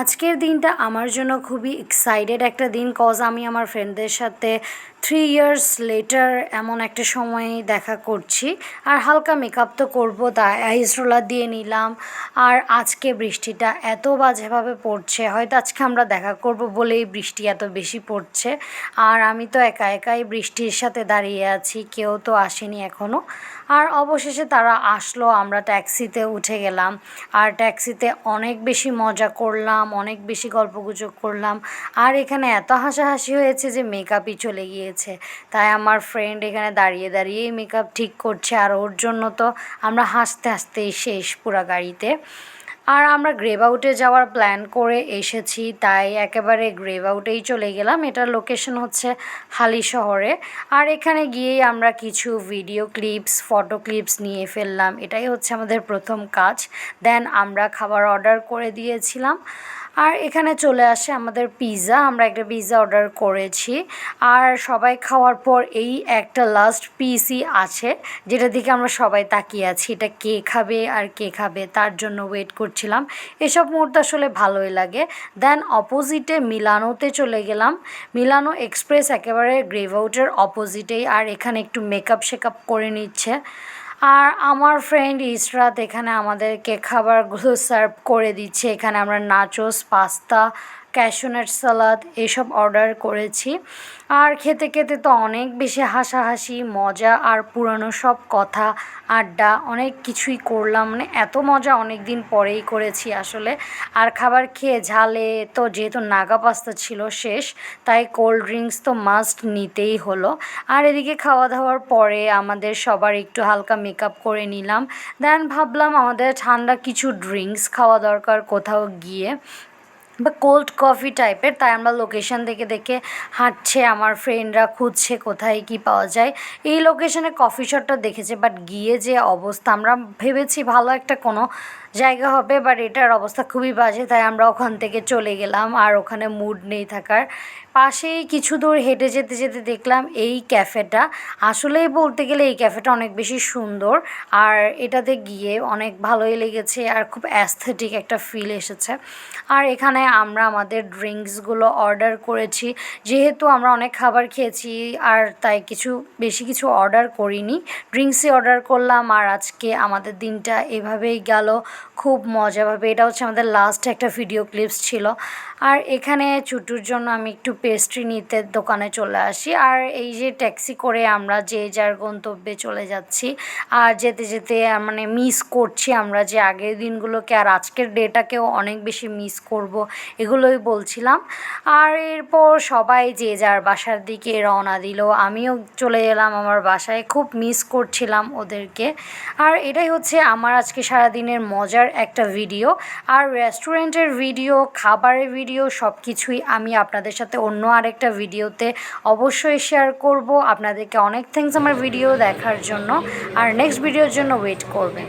আজকের দিনটা আমার জন্য খুবই এক্সাইটেড একটা দিন কজ আমি আমার ফ্রেন্ডদের সাথে থ্রি ইয়ার্স লেটার এমন একটা সময় দেখা করছি। আর হালকা মেকআপ তো করব তাই আইস রোলার দিয়ে নিলাম। আর আজকে বৃষ্টিটা এত বাজেভাবে পড়ছে, হয়তো আজকে আমরা দেখা করব বলেই বৃষ্টি এত বেশি পড়ছে। আর আমি তো একা একাই বৃষ্টির সাথে দাঁড়িয়ে আছি, কেউ তো আসেনি এখনও আর অবশেষে তারা আসলো, আমরা ট্যাক্সিতে উঠে গেলাম। আর ট্যাক্সিতে অনেক বেশি মজা করলাম। অনেক বেশি গল্পগুজব করলাম। আর এখানে এত হাসাহাসি হয়েছে যে মেকআপই চলে গিয়েছে। তাই আমার ফ্রেন্ড এখানে দাঁড়িয়ে দাঁড়িয়েই মেকআপ ঠিক করছে, আর ওর জন্য তো আমরা হাসতে হাসতেই শেষ পুরা গাড়িতে। আর আমরা গ্রেভ আউটে যাওয়ার প্ল্যান করে এসেছি, তাই একেবারে গ্রেভ আউটেই চলে গেলাম। এটার লোকেশন হচ্ছে হালি শহরে। আর এখানে গিয়েই আমরা কিছু ভিডিও ক্লিপস ফটো ক্লিপস নিয়ে ফেললাম। এটাই হচ্ছে আমাদের প্রথম কাজ। দেন আমরা খাবার অর্ডার করে দিয়েছিলাম। আর এখানে চলে আসে আমাদের পিৎজা আমরা একটা পিৎজা অর্ডার করেছি। আর সবাই খাওয়ার পর এই একটা লাস্ট পিসই আছে, যেটা দিকে আমরা সবাই তাকিয়ে আছি। এটা কে খাবে আর কে খাবে, তার জন্য ওয়েট করছিলাম। এসব মুহূর্তে আসলে ভালোই লাগে। দেন অপোজিটে মিলানোতে চলে গেলাম। মিলানো এক্সপ্রেস একেবারে গ্রেভ আউটের অপোজিটেই আর এখানে একটু মেকআপ শেকআপ করে নিচ্ছে। আর আমার ফ্রেন্ড ইসরাত এখানে আমাদেরকে খাবারগুলো সার্ভ করে দিচ্ছে। এখানে আমরা নাচোস পাস্তা ক্যাশোনাট সালাদ এসব অর্ডার করেছি। আর খেতে খেতে তো অনেক বেশি হাসাহাসি, মজা আর পুরানো সব কথা, আড্ডা, অনেক কিছুই করলাম। মানে এত মজা অনেক দিন পরেই করেছি আসলে। আর খাবার খেয়ে ঝালে তো যেহেতু নাগা পাস্তা ছিল শেষ, তাই কোল্ড ড্রিঙ্কস তো মাস্ট নিতেই হলো। আর এদিকে খাওয়া দাওয়ার পরে আমাদের সবার একটু হালকা মেকআপ করে নিলাম। দেন ভাবলাম আমাদের ঠান্ডা কিছু ড্রিঙ্কস খাওয়া দরকার কোথাও গিয়ে। বা কোল্ড কফি টাইপের তাই আমরা লোকেশন দেখে দেখে হাঁটছে, আমার ফ্রেন্ডরা খুঁজছে কোথায় কি পাওয়া যায়। এই লোকেশনে কফি শপটা দেখেছে বাট গিয়ে যে অবস্থা, আমরা ভেবেছি ভালো একটা কোনো জায়গা হবে বাট এটার অবস্থা খুবই বাজে, তাই আমরা ওখান থেকে চলে গেলাম, আর ওখানে মুড নেই থাকার। পাশেই কিছু দূর হেঁটে যেতে যেতে দেখলাম এই ক্যাফেটা। আসলেই বলতে গেলে এই ক্যাফেটা অনেক বেশি সুন্দর আর এটাতে গিয়ে অনেক ভালোই লেগেছে আর খুব অ্যাস্থেটিক একটা ফিল এসেছে। আর এখানে আমরা আমাদের ড্রিঙ্কসগুলো অর্ডার করেছি। যেহেতু আমরা অনেক খাবার খেয়েছি আর তাই কিছু, বেশি কিছু অর্ডার করিনি। ড্রিঙ্কসই অর্ডার করলাম আর আজকে আমাদের দিনটা এভাবেই গেল। খুব মজাভাবে, এটা হচ্ছে আমাদের লাস্ট একটা ভিডিও ক্লিপস ছিল। আর এখানে চুটুর জন্য আমি একটু পেস্ট্রি নিতে দোকানে চলে আসি। আর এই যে ট্যাক্সি করে আমরা যে যার গন্তব্যে চলে যাচ্ছি, আর যেতে যেতে মানে মিস করছি আমরা যে আগের দিনগুলোকে আর আজকের ডেটাকেও অনেক বেশি মিস করব, এগুলোই বলছিলাম। আর এরপর সবাই যে যার বাসার দিকে রওনা দিল, আমিও চলে এলাম আমার বাসায়, খুব মিস করছিলাম ওদেরকে। আর এটাই হচ্ছে আমার আজকে সারাদিনের মজার একটা ভিডিও আর রেস্টুরেন্টের ভিডিও খাবারের ভিডিও সব কিছুই আমি আপনাদের সাথে অন্য আরেকটা ভিডিওতে অবশ্যই শেয়ার করব। আপনাদেরকে অনেক থ্যাংকস আমার ভিডিও দেখার জন্য। আর নেক্সট ভিডিওর জন্য ওয়েট করবেন।